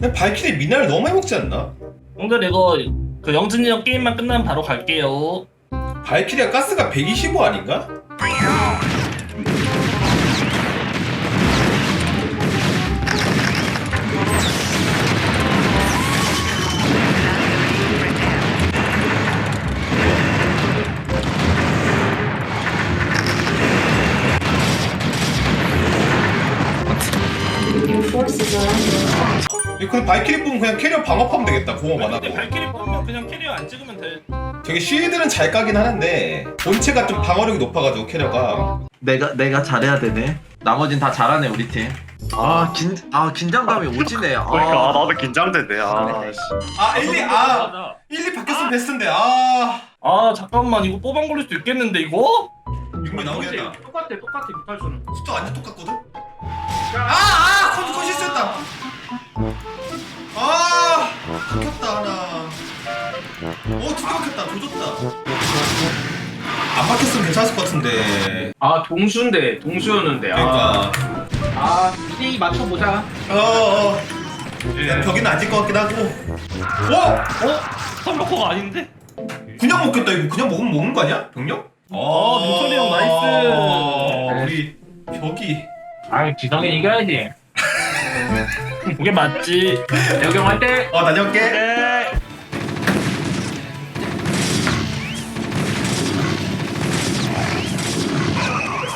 근데 발키리 미나를 너무 많이 먹지 않나? 형들 이거 그 영진이 형 게임만 끝나면 바로 갈게요. 발키리가 가스가 125 아닌가? Your forces are under attack. 그냥 발키리 뽑으면 그냥 캐리어 방어하면 되겠다 공업 안 근데 하고 발키리 뽑으면 그냥 캐리어 안 찍으면 돼. 되게 쉴드는 잘 까긴 하는데 본체가 좀 방어력이 높아가지고 캐리어가 내가 내가 잘해야 되네. 나머진 다 잘하네 우리 팀. 아 긴 아 긴장감이 오지네. 아, 그러니까 아, 나도 긴장되네. 아, 씨. 아 1, 2, 아 1, 2 바뀌었으면 베스트인데 아 아 잠깐만 이거 뽑안 걸릴 수도 있겠는데 이거? 육미 나오겠다 똑같아 똑같아 비탈수는. 숫자 완전 똑같거든? 아아 실수했다 아 바뀌었다 하나. 오두개 바뀌었다. 조졌다. 안 바뀌었으면 괜찮았을 것 같은데. 아 동수인데 동수였는데. 아, 그러니까. 아이 맞춰보자. 어어. 벽이는 안질 것 같긴 하고. 어? 어? 텀버커가 아닌데? 그냥 먹겠다 이거. 그냥 먹으면 먹는 거 아니야? 병력? 어, 민철이 형 나이스. 우리 벽이. 아이 지성이 이겨야지 그게 맞지. 여경 할때 어 다녀올게 네.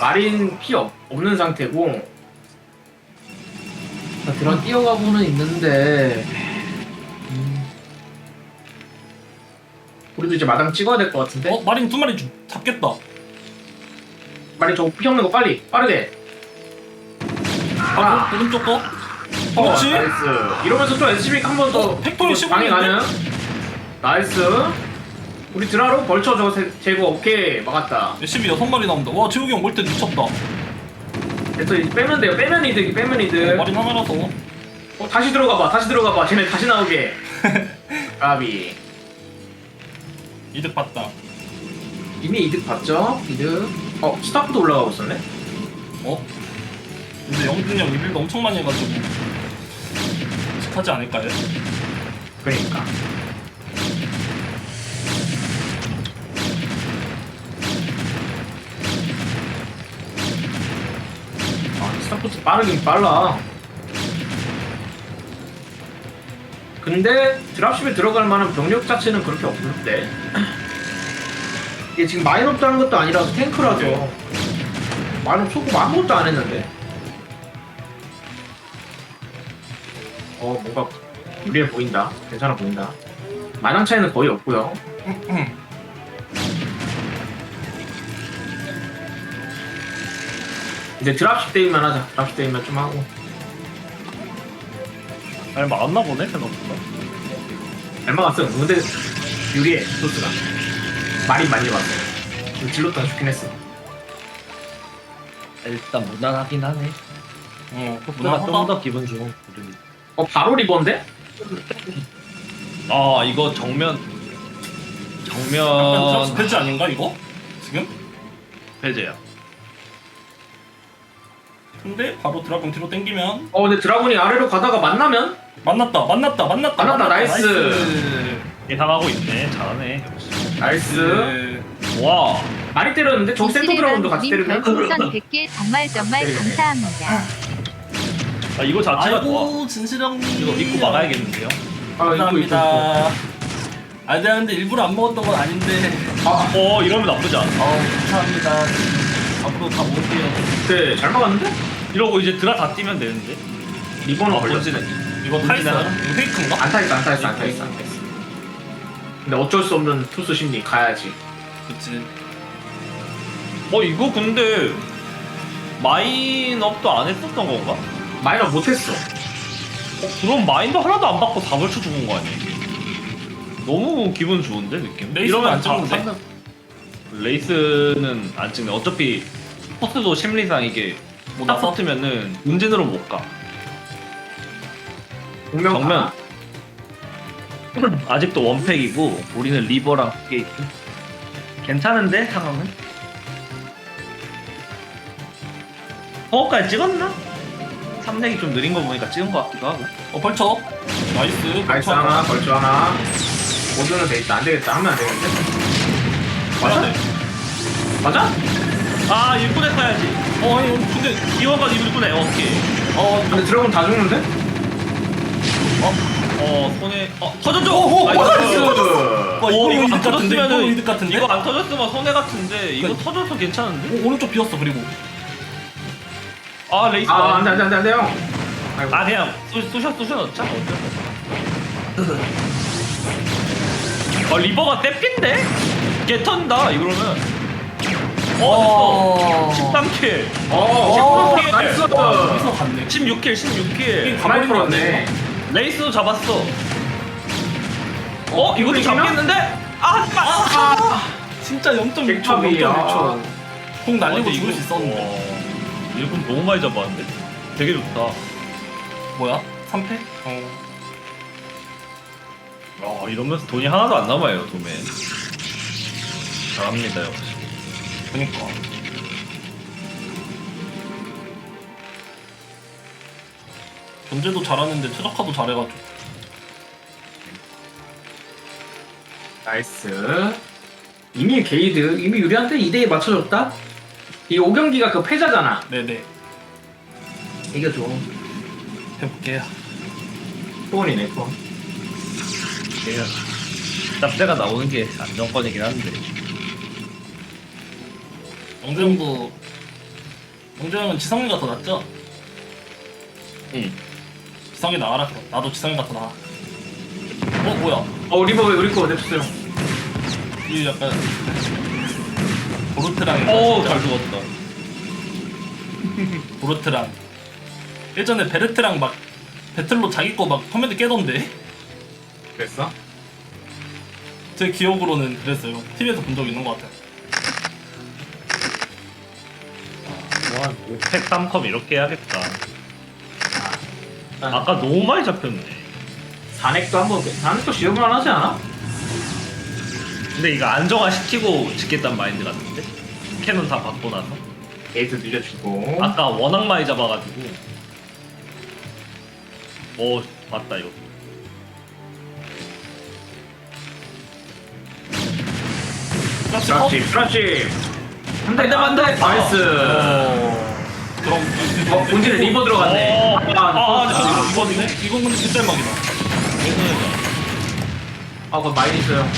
마린 피 없, 없는 상태고 자, 드론 뛰어가고는 있는데 음. 우리도 이제 마당 찍어야 될 것 같은데 어 마린 두 마리 주- 잡겠다. 마린 저거 피 없는 거 빨리 빠르게 아 오른쪽 거. 어, 그렇지. 나이스. 이러면서 또 SCB 한번 더 어, 팩토리 방해 있는데? 가능? 나이스. 우리 드라로 벌쳐 저거 제- 제거 오케이. 막았다. 열심히 여섯 마리 나온다. 와 재욱이 형 몰때 미쳤다. 어, 그래서 이제 빼면 돼요. 빼면 이득 빼면 이득. 마린 하나라서. 어, 다시 들어가 봐. 다시 들어가 봐. 쟤네 다시 나오게. 까비. 이득 봤다. 이미 이득 봤죠? 이득. 어 스타프도 올라가고 있었네? 어? 근데 영준이 형 리빌드 엄청 많이 해가지고 하지 않을까요? 그러니까. 아 스타프트 빠르긴 빨라. 근데 드랍십에 들어갈 만한 병력 자체는 그렇게 없는데. 이게 지금 마인업 다는 것도 아니라서 탱크라서. 마인업 소금 아무것도 안 했는데 어 뭔가 유리해 보인다. 괜찮아 보인다. 마당 차이는 거의 없고요. 이제 드랍십 대위만 하자. 드랍십 대위만 좀 하고. 아니, 맞나 보네, 생각보다. 얼마 갔어. 근데 유리해 소스가. 말이 많이 봤어 질렀다 좋긴 했어. 일단 무난하긴 하네. 어, 그 코스가 좀 무난하다. 더 기분 좋은 구름이. 어 바로 리본데? 아 이거 정면 정면 드랍스 배지 아닌가 이거? 지금? 배제야. 근데 바로 드라곤 뒤로 당기면 어 근데 드라군이 아래로 가다가 만나면 만났다 만났다 만났다 만났다, 나이스. 예상하고 있네. 잘하네. 나이스 네. 와. 많이 때렸는데 저 센터 드라군도 같이 때리면 별풍선 100개 정말 정말 때리네. 감사합니다. 아, 이거 자체가 좋아. 아이고 진실형님 이거 믿고 막아야겠는데요? 아 이거 이거 감사합니다 아 내가 근데 일부러 안 먹었던 건 아닌데 아 어, 이러면 나쁘지 않아. 아우 감사합니다 앞으로 다 먹을게요 네, 잘 막았는데? 이러고 이제 드라 다 뛰면 되는데. 리본은 아, 걸렸어 본진은. 이거 타이스 하나? 이거 페이크인가? 안 타있어 안 타있어 안 타있어 안 타있어 근데 어쩔 수 없는 투수 심리 가야지 그치 어, 이거 근데 마인업도 안 했었던 건가? 마이너 못했어 어, 그럼 마인도 하나도 안 받고 다 벌쳐 죽은 거 아니야? 이게? 너무 기분 좋은데 느낌? 레이스는 안 다- 찍는데? 삼- 레이스는 안 찍네. 어차피 포스도 심리상 이게 못 딱 나서? 붙으면은 운진으로 못 가. 정면 정면. 아직도 원팩이고 우리는 리버랑 게이트. 괜찮은데 상황은? 허까지 찍었나? 탐내기 좀 느린 거 보니까 찍은 거 같기도 하고. 어 벌쳐. 나이스. 나이스 벌쳐 하나 벌초 하나 모드는 돼 있다 안 되겠다 하면 안 되겠는데 맞아. 돼. 맞아? 아 일꾼에 써야지. 어 아니 근데 이원까지 일꾼에 오케이. 어 근데 드래곤 다 죽는데? 어 손에 어 터졌죠. 오, 오, 나이스. 나이스 와, 이거 어, 이거 이득 안 같은데? 이거 터졌으면은 이득 같은데? 이거 안 터졌으면 손해 같은데 이거 그러니까- 터져서 괜찮은데? 오, 오른쪽 비었어 그리고. 아 레이스. 아 안 돼 안 돼 안 돼 안돼 형 아이고 아 그냥 쑤- 쑤셔 쑤셔 넣자 어쩔 수 없어. 어 리버가 떼핀데? 걔 턴다 이러면 어 됐어 13킬 어 어, 나이스 여기서 갔네. 16킬 16킬 가만히 풀었네 레이스도 잡았어 어 이것도 이기나? 잡겠는데? 아 씨발 아, 진짜 0.1초, 객탑이야. 0.1초. 공 날리고 죽을 수 있었는데. 어, 일본 너무 많이 잡았는데? 되게 좋다 뭐야? 3패? 어. 아 이러면서 돈이 하나도 안 남아요 도맨 잘합니다 역시 그니까. 견제도 잘하는데 최적화도 잘해가지고. 나이스 이미 게이드 이미 유리한테 2대2 맞춰줬다 이 5경기가 그 패자잖아 네네. 이겨줘 해볼게요. 소원이네 소원 그냥 짭새가 나오는 게 안정권이긴 한데 영재 형은 지성이가 더 낫죠? 응. 지성이 나와라 그럼. 나도 지성이가 더 나아. 어 뭐야? 어 리버 왜 우리 거 냅뒀어요 이 약간 보르트랑 어잘 죽었다 보르트랑 예전에 베르트랑 막 배틀로 자기 거 막 커맨드 깨던데 그랬어? 제 기억으로는 그랬어요. TV에서 본 적 있는 것 같아요. 와 팩 3컵 이렇게 해야겠다 일단 아까 너무 많이 잡혔네 4넥도 한번 4넥도 지어볼만 하지 않아? 근데 이거 안정화 시키고 짓겠단 마인드 같은데? 캐논 다 받고 나서 게이트 늘려주고 아까 워낙 많이 잡아가지고 오 맞다 이거 그렇지 그렇지 한대 한대 나이스 어... 그럼 어 본진에 리버 들어갔네 어. 아, 아, 아, 아, 이건 이건 이건 근데 뒷잘막이다. 아 그거 많이 있어요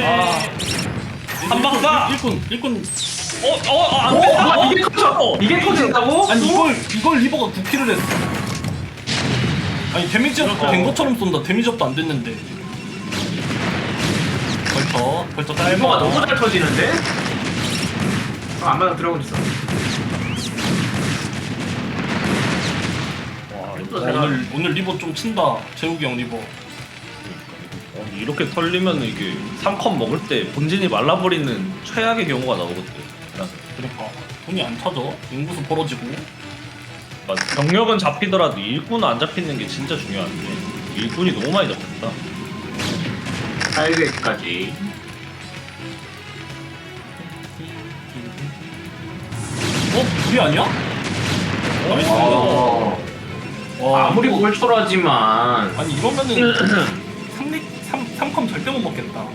네. 한 박사! 일꾼 일꾼 어어안 오! 됐다 와, 이게 터져! 이게 터진다고? 아니 이걸 이걸 리버가 9킬을 했어. 아니 데미지업 된 것처럼 쏜다. 데미지업도 안 됐는데. 벌써 벌써 짧아. 리버가 너무 잘 터지는데? 아, 안마당 들어오고 있어 어, 오늘 오늘 리버 좀 친다. 재욱이 형 리버. 어, 이렇게 털리면 이게 3컵 먹을 때 본진이 말라버리는 최악의 경우가 나오거든. 그러니까 돈이 안 차져. 인구수 벌어지고. 그러니까 병력은 잡히더라도 일꾼은 안 잡히는 게 진짜 중요한데 일꾼이 너무 많이 잡혔다. 800까지 어? 우리 아니야? 어. 와, 아무리 골철하지만 아니 이러면은 3리 3 3컴 절대 못 먹겠다.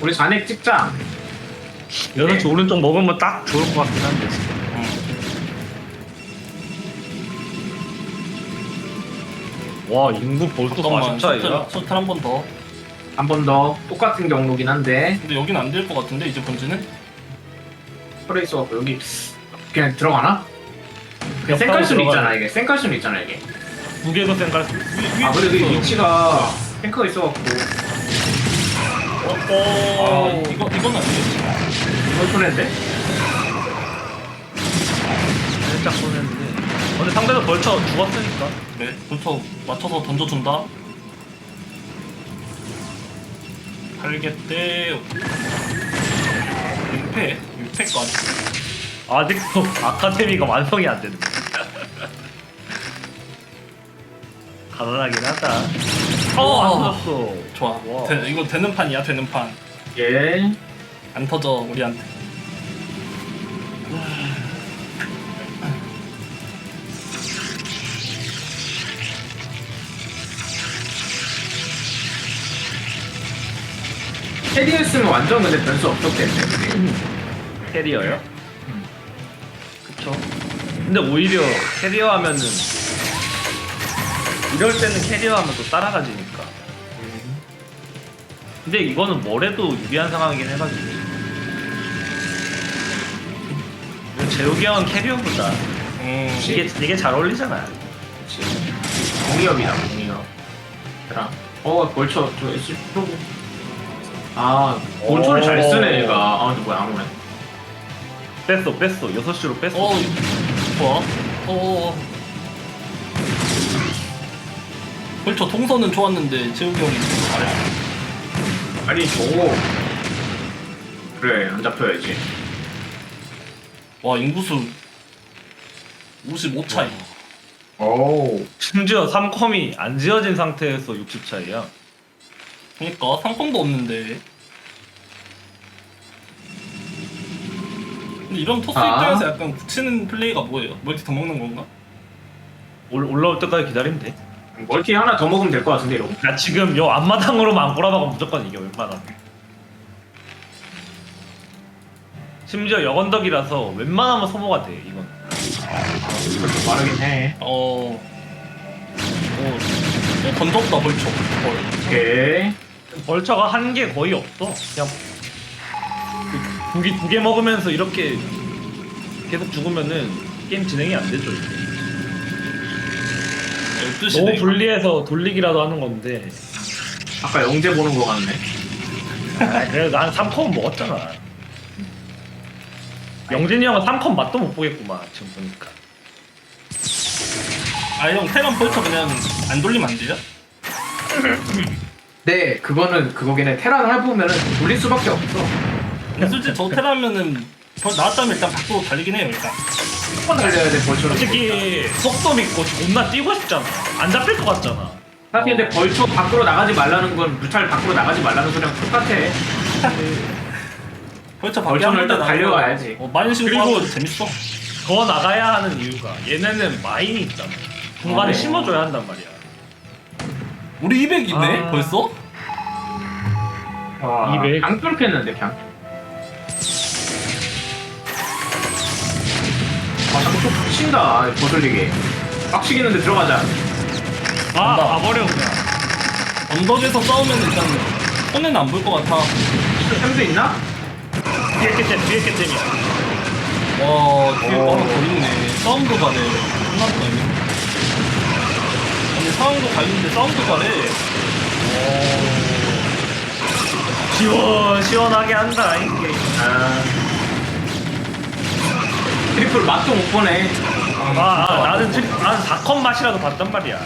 우리 4넥 찍자 여섯 시 오른쪽 먹으면 딱 좋을 것 같긴 한데. 응. 와 인구 벌써 잠깐만 40 차이야. 셔틀, 셔틀 한번 더. 한 번 더 똑같은 경로긴 한데 근데 여긴 안 될 것 같은데 이제 본지는? 있어 여기 그냥 들어가나? 그냥 쌩깔 수는 들어가네. 있잖아 이게 쌩깔 수는 있잖아 이게 무게도 생각. 아 근데 그 위치가 탱크가 있어갖고 아 이거 이건 안 되겠지. 손해인데? 살짝 쏘는데. 근데 상대가 벌쳐 죽었으니까. 그래 벌써 맞춰서 던져준다. 8개 때 6패 6패까지. 아직도 아카데미가 완성이 안 되는. 가난하긴 하다. 어, 안 어. 터졌어. 좋아. 와. 되, 이거 되는 판이야, 되는 판. 예. 안 터져, 우리한테. 캐리했으면 완전 근데 변수 없었겠네. 캐리어요? 음. 그쵸. 근데 오히려 캐리어 하면은 이럴 때는 캐리어 하면 또 따라가지니까. 근데 이거는 뭐래도 유리한 상황이긴 해가지고. 재욱이 형은 캐리어보다 음, 이게 이게 잘 어울리잖아. 공이업이다 공이업 얘들아 어 벌쳐 저 S 프로고 아 벌초를 잘 쓰네 얘가 아 근데 뭐야 안 오네 뺐어 뺐어 6시로 뺐어. 어, 좋아. 어. 벌써 동선은 좋았는데 재욱이 형이 잘해. 아니 저거 그래 안 잡혀야지 와 인구수 55 차이. 오우 심지어 3컴이 안 지어진 상태에서 60 차이야. 그러니까 상품도 없는데. 근데 이런 토스 아. 입장에서 약간 굳히는 플레이가 뭐예요? 멀티 더 먹는 건가? 올, 올라올 때까지 기다리면 돼. 멀티 하나 더 먹으면 될 것 같은데 이러고 나 지금 요 앞마당으로만 꼬라박으면 무조건 이겨 웬만하면. 심지어 역언덕이라서 웬만하면 소모가 돼 이건. 좀 빠르긴 해 어. 어. 어 던졌다 벌초. 헐. 오케이 벌처가 한게 거의 없어. 그냥 두 개 두 개 먹으면서 이렇게 계속 죽으면은 게임 진행이 안 되죠. 이게. 12시네. 너무 분리해서 돌리기라도 하는 건데. 아까 영재 보는 거 같네 아, 그래도 난 3컴 먹었잖아. 영진이 형은 3컴 맛도 못 보겠구만 지금 보니까. 아형 테란 벌초 그냥 안 돌리면 안 돼요? 네 그거는 그거긴 해 테란 해보면은 돌릴 수밖에 없어 근데 솔직히 저 테라면은 벌 나왔다면 일단 밖으로 달리긴 해요 일단. 한번 달려야 돼 벌처는 솔직히 속도 믿고 존나 뛰고 싶잖아. 안 잡힐 것 같잖아. 사실 근데 벌초 밖으로 나가지 말라는 건 무탈 밖으로 나가지 말라는 소리랑 똑같아 벌초 벌초는 한 일단 번도 달려와야지. 어, 많이 신고 그리고- 재밌어. 더 나가야 하는 이유가 얘네는 마인이 있잖아. 중간에 어. 심어줘야 한단 말이야. 우리 200이네 아. 벌써? 와 200. 강 뚫겠는데 그냥 또 빡친다 거슬리게 빡치겠는데 들어가자 아, 가버려 그냥. 언덕에서 싸우면 일단 손해는 안 볼 것 같아. 템도 있나? 뒤에 깼템, 뒤에 깼템이야. 와 뒤에 더 있네. 싸움도 잘해. 끝났다 이거. 아니 상황도 가 있는데 싸움도 잘해. 시원, 시원하게 한다, 이 게임. 아 트리플 맛도 못 보네. 아, 아 나는, 트리, 나는 4컷 맛이라도 봤단 말이야.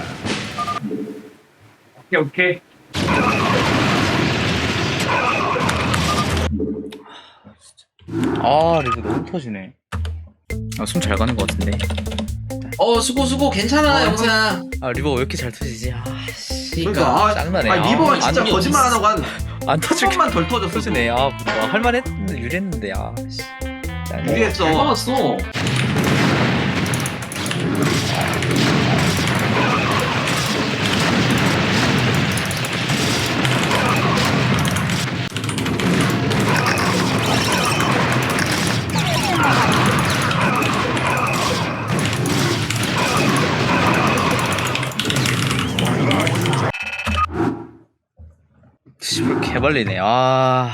오케이 오케이. 아 리브 너무 터지네. 아 숨 잘 가는 것 같은데. 어 수고 수고. 괜찮아 영사 아 리버 왜 이렇게 잘 터지지? 아 씨. 그러니까. 아, 짱나네. 아 리버가 진짜 안, 거짓말 안 하고 한 안 터질 번만 덜 터졌어 터지네. 아 뭐, 할만했는데 유리했는데 아 씨 유리했어. 먹었어. 개발리네. 아